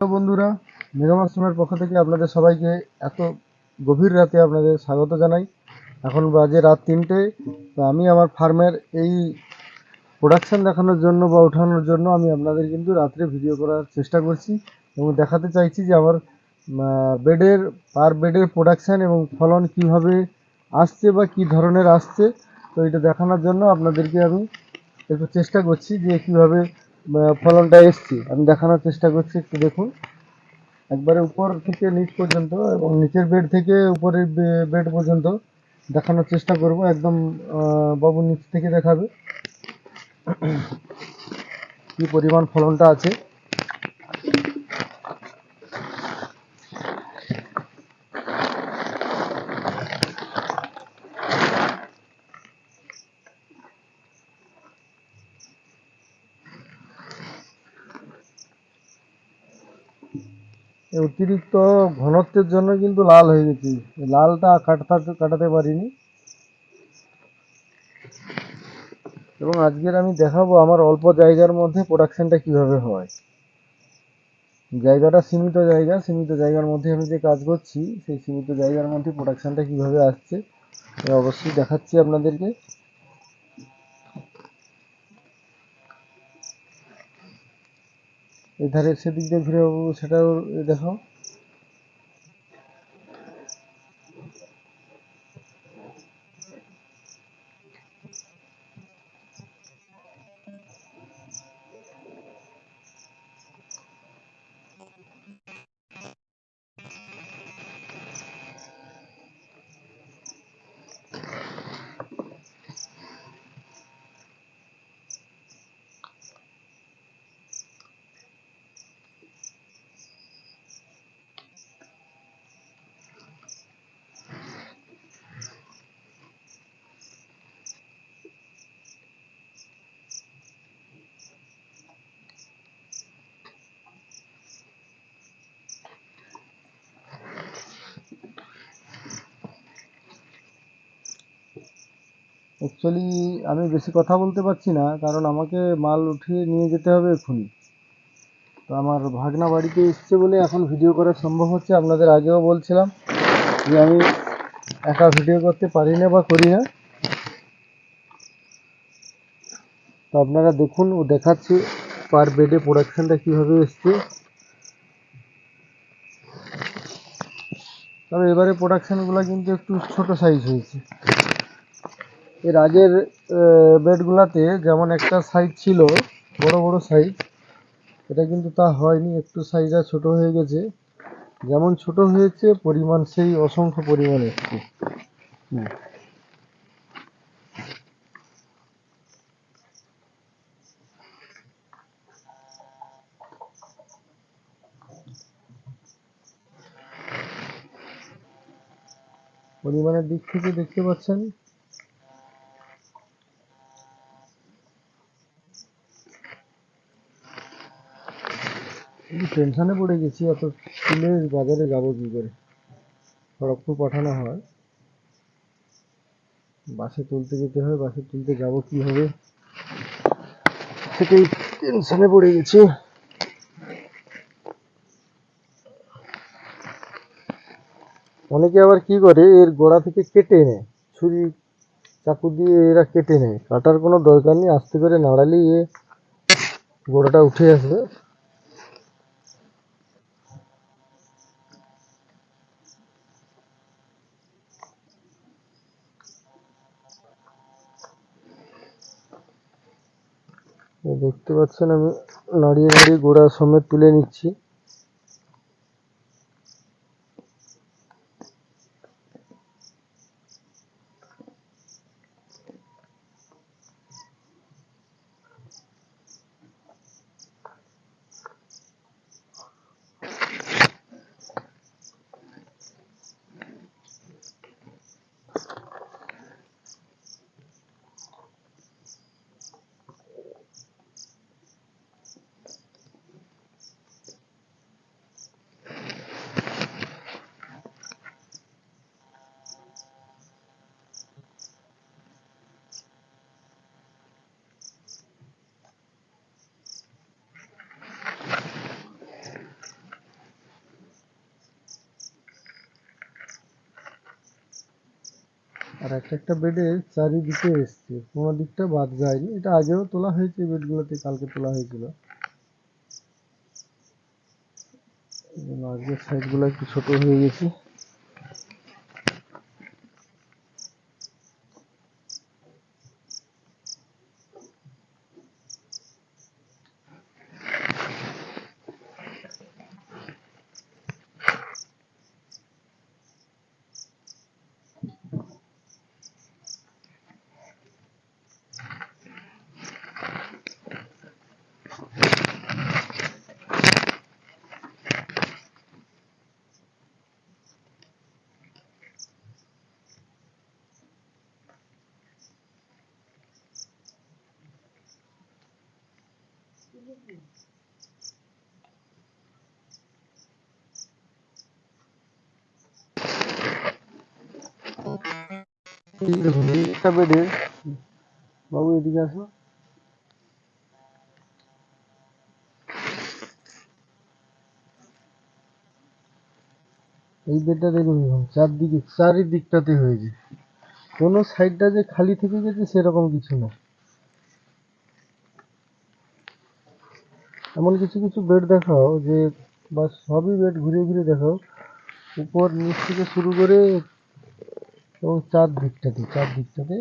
বন্ধুরা মেঘামাশ্রমের পক্ষ থেকে আপনাদের সবাইকে এত গভীর রাতে আপনাদের স্বাগত জানাই। এখন বাজে রাত তিনটে, তো আমি আমার ফার্মের এই প্রোডাকশান দেখানোর জন্য বা ওঠানোর জন্য আমি আপনাদের কিন্তু রাত্রে ভিডিও করার চেষ্টা করছি এবং দেখাতে চাইছি যে আমার বেডের, পার বেডের প্রোডাকশান এবং ফলন কীভাবে আসছে বা কি ধরনের আসছে। তো এটা দেখানোর জন্য আপনাদেরকে আমি একটু চেষ্টা করছি যে কীভাবে ফলনটা এসছে। আমি দেখানোর চেষ্টা করছি, একটু দেখুন। একবারে উপর থেকে নিচ পর্যন্ত এবং নিচের বেড থেকে উপরের বেড পর্যন্ত দেখানোর চেষ্টা করব। একদম বাবু নিচ থেকে দেখাবে। কি পরিমাণ ফলনটা আছে। অতিরিক্ত ঘনত্বের জন্য কিন্তু লাল হয়ে গেছি। লালটা কাটতে কাটাতে পারিনি। এবং আজকের আমি দেখাবো আমার অল্প জায়গার মধ্যে প্রোডাকশনটা কীভাবে হয়। জায়গাটা সীমিত জায়গা। সীমিত জায়গার মধ্যে আমি যে কাজ করছি, সেই সীমিত জায়গার মধ্যে প্রোডাকশনটা কীভাবে আসছে অবশ্যই দেখাচ্ছি আপনাদেরকে। এধারে সেদিক দিয়ে ঘুরে সেটাও দেখাও অ্যাকচুয়ালি আমি বেশি কথা বলতে পারছি না, কারণ আমাকে মাল উঠিয়ে নিয়ে যেতে হবে এক্ষুনি। তো আমার ভাগনা বাড়িতে এসছে বলে এখন ভিডিও করা সম্ভব হচ্ছে, আপনাদের আগেও বলছিলাম যে আমি একা ভিডিও করতে পারি না বা করি না। তো আপনারা দেখুন, ও দেখাচ্ছে পার বেডে প্রোডাকশনটা কীভাবে এসছে। তবে এবারে প্রোডাকশনগুলো কিন্তু একটু ছোট সাইজ হয়েছে। এর আগের বেডগুলাতে যেমন একটা সাইজ ছিল, বড় বড় সাইজ এটা কিন্তু তা হয়নি, একটু সাইজটা ছোট হয়ে গেছে। যেমন ছোট হয়েছে, পরিমাণ সেই অসংখ্য পরিমাণ। এসছে পরিমাণের দিক থেকে দেখতে পাচ্ছেন টেনশনে পড়ে গেছি এত তুলে বাজারে যাব কি করে? খড়গপুর পাঠানো হয়। বাসে তুলতে যেতে হয়, বাসে তুলতে যাব কীভাবে সেটাই টেনশনে পড়ে গেছি। অনেকে আবার কি করে, এর গোড়া থেকে কেটে নেয়। ছুরি, চাকু দিয়ে এরা কেটে নেয়। কাটার কোনো দরকার নেই, আস্তে করে নাড়ালেই এ গোড়াটা উঠে আসবে। দেখতে পাচ্ছেন আমি নাড়িয়ে নাড়িয়ে গোড়া সমেত তুলে নিচ্ছি। আর একটা একটা বেডের চারিদিকে এসছে। কোনো দিকটা বাদ যায়নি। এটা আগেও তোলা হয়েছে বেডগুলোতে কালকে তোলা হয়েছিল। আজকের সাইডগুলো একটু ছোট হয়ে গেছে। বাবু, এদিকে আসো। এই বেডটা দেখুন চারদিকে, চারিদিকটাতে হয়েছে। কোনো সাইডটা যে খালি থেকে গেছে সেরকম কিছু না। এমন কিছু কিছু বেড দেখাও যে বা সবই বেড ঘুরে ঘুরে দেখাও। উপর নিচ থেকে শুরু করে এবং চার দিকটাতে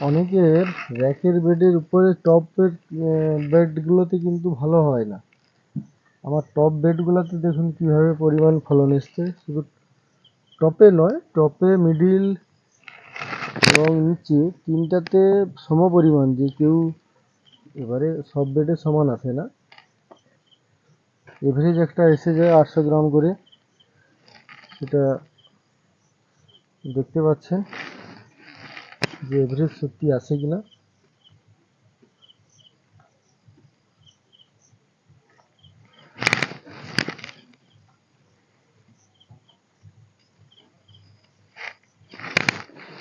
অনেকের র্যাকের বেডের উপরে টপ বেড বেডগুলোতে কিন্তু ভালো হয় না। আমার টপ বেডগুলোতে দেখুন কীভাবে পরিমাণ ফলন এসছে। শুধু টপে নয় টপে মিডিল এবং নিচে তিনটাতে সম পরিমাণ যে কেউ এবারে সব বেডে সমান আসে না। এভারেজ একটা এসে যায় আটশো গ্রাম করে। সেটা দেখতে পাচ্ছেন। যে এভারেজ সত্যি আসে কিনা?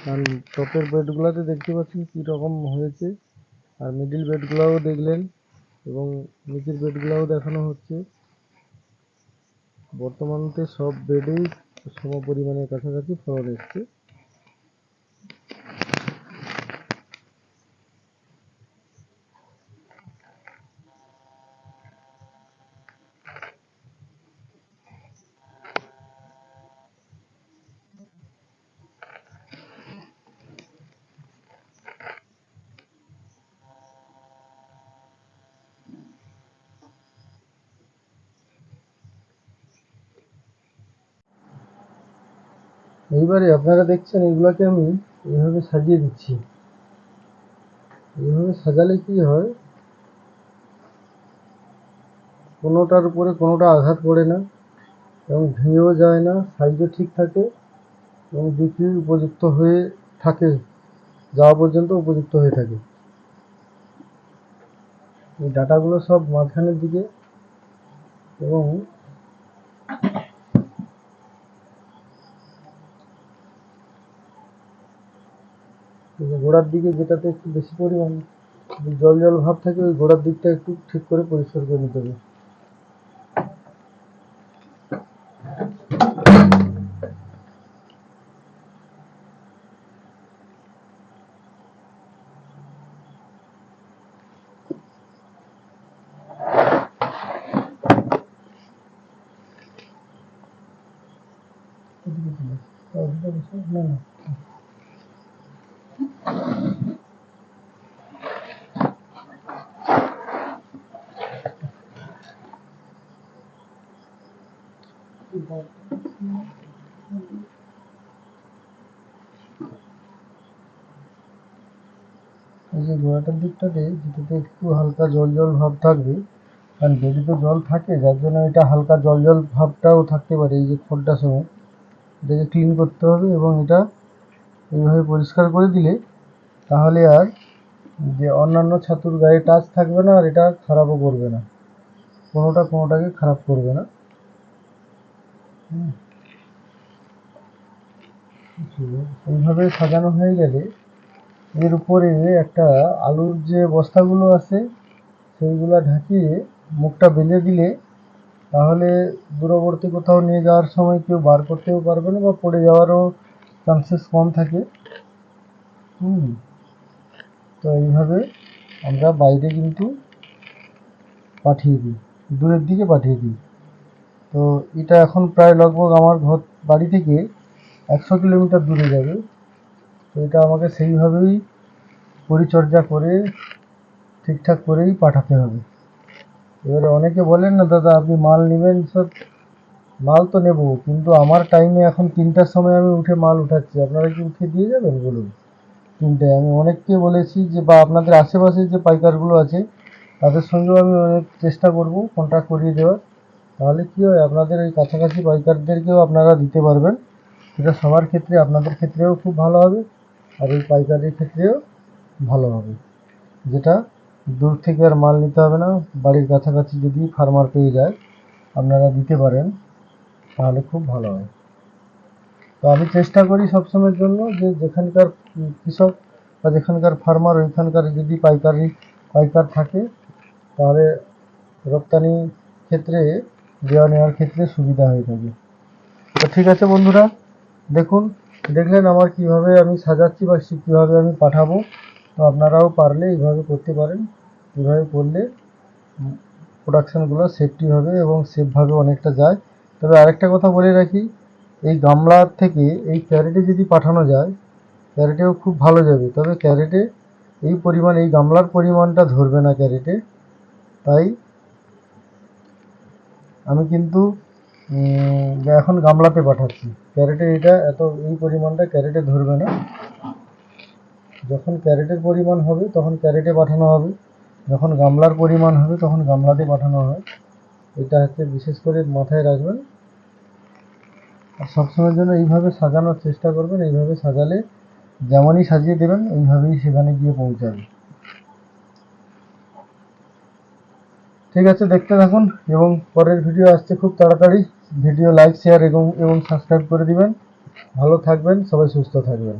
কারণ টপের বেডগুলোতে দেখতে পাচ্ছেন কী রকম হয়েছে, আর মিডিল বেডগুলোও দেখলেন এবং নিচের বেডগুলোও দেখানো হচ্ছে। বর্তমানতে সব বেডেই সম পরিমাণের কাছাকাছি ফলন এসছে। এইবারে আপনারা দেখছেন এগুলোকে আমি এইভাবে সাজিয়ে দিচ্ছি। এইভাবে সাজালে কি হয়? কোনোটার উপরে কোনোটা আঘাত পড়ে না এবং ভেঙেও যায় না, সাইজও ঠিক থাকে এবং বিক্রির উপযুক্ত হয়ে থাকে, যাওয়া পর্যন্ত উপযুক্ত হয়ে থাকে। এই ডাটাগুলো সব মাঝখানের দিকে এবং গোড়ার দিকে যেটাতে একটু বেশি পরিমাণ জল জল ভাব থাকে, ওই গোড়ার দিকটা একটু ঠিক করে পরিষ্কার করে নিতে হবে। না না এই যে গোড়াটার দিকটাতে যেটাতে একটু হালকা জল জল ভাব থাকবে কারণ যদি তো জল থাকে, যার জন্য এটা হালকা জল জল ভাবটাও থাকতে পারে, এই যে খোলটার সময় এটাকে ক্লিন করতে হবে এবং এটা এইভাবে পরিষ্কার করে দিলে, তাহলে আর যে অন্যান্য ছাতুর গায়ে টাচ থাকবে না, আর এটা খারাপও করবে না কোনোটা কোনোটাকে খারাপ করবে না হুম। এইভাবে সাজানো হয়ে গেলে এর উপরে একটা আলুর যে বস্তাগুলো আছে, সেইগুলা ঢাকিয়ে মুখটা বেঁধে দিলে তাহলে দূরবর্তী কোথাও নিয়ে যাওয়ার সময় কেউ বার করতেও পারবে না বা পড়ে যাওয়ারও চান্সেস কম থাকে। হুম। তো এইভাবে আমরা বাইরে কিন্তু পাঠিয়ে দিই, দূরের দিকে পাঠিয়ে দিই। তো এটা এখন প্রায় লগভগ আমার ঘর, বাড়ি থেকে একশো কিলোমিটার দূরে যাবে। তো এটা আমাকে সেইভাবেই পরিচর্যা করে, ঠিকঠাক করেই পাঠাতে হবে। এবারে অনেকে বলেন না, দাদা, আপনি মাল নেবেন সব মাল তো নেব, কিন্তু আমার টাইমে এখন তিনটার সময় আমি উঠে মাল উঠাচ্ছি। আপনারা কি উঠে দিয়ে যাবেন বলুন? তিনটায়। আমি অনেককে বলেছি যে, বা আপনাদের আশেপাশে যে পাইকারগুলো আছে, তাদের সঙ্গেও আমি অনেক চেষ্টা করব কন্ট্যাক্ট করিয়ে দেওয়ার। তাহলে কী হয়, আপনাদের ওই কাছাকাছি পাইকারদেরকেও আপনারা দিতে পারবেন। এটা সবার ক্ষেত্রে, আপনাদের ক্ষেত্রেও খুব ভালো হবে আর এই পাইকারির ক্ষেত্রেও ভালো হবে। যেটা দূর থেকে আর মাল নিতে হবে না, বাড়ির কাছাকাছি যদি ফার্মার পেয়ে যায়, আপনারা দিতে পারেন, তাহলে খুব ভালো হয়। তো আমি চেষ্টা করি সবসময়ের জন্য যে যেখানকার কৃষক বা যেখানকার ফার্মার, ওইখানকার যদি পাইকারি, পাইকার থাকে, তাহলে রপ্তানি ক্ষেত্রে, দেওয়া নেওয়ার ক্ষেত্রে সুবিধা হয়ে থাকে। তো ঠিক আছে বন্ধুরা দেখুন, দেখলেন আমার কীভাবে আমি সাজাচ্ছি বা কীভাবে আমি পাঠাবো, তো আপনারাও পারলে এইভাবে করতে পারেন। এইভাবে করলে প্রোডাকশানগুলো সেফটি হবে এবং সেফভাবে অনেকটা যায়। তবে আরেকটা কথা বলে রাখি, এই গামলার থেকে এই ক্যারেটে যদি পাঠানো যায়, ক্যারেটেও খুব ভালো যাবে। তবে ক্যারেটে এই পরিমাণ, এই গামলার পরিমাণটা ধরবে না ক্যারেটে। তাই আমি কিন্তু এখন গামলাতে পাঠাচ্ছি। ক্যারেটে এটা এত এই পরিমাণটা ক্যারেটে ধরবে না। যখন ক্যারেটের পরিমাণ হবে, তখন ক্যারেটে পাঠানো হবে। যখন গামলার পরিমাণ হবে, তখন গামলাতে পাঠানো হয় এটা হচ্ছে বিশেষ করে মাথায় রাখবেন। আর সবসময়ের জন্য এইভাবে সাজানোর চেষ্টা করবেন। এইভাবে সাজালে যেমনই সাজিয়ে দেবেন, এইভাবেই সেখানে গিয়ে পৌঁছাবে। ঠিক আছে, দেখতে থাকুন এবং পরের ভিডিও আসছে খুব তাড়াতাড়ি। ভিডিও লাইক শেয়ার এবং এবং সাবস্ক্রাইব করে দিবেন। ভালো থাকবেন, সবাই সুস্থ থাকবেন।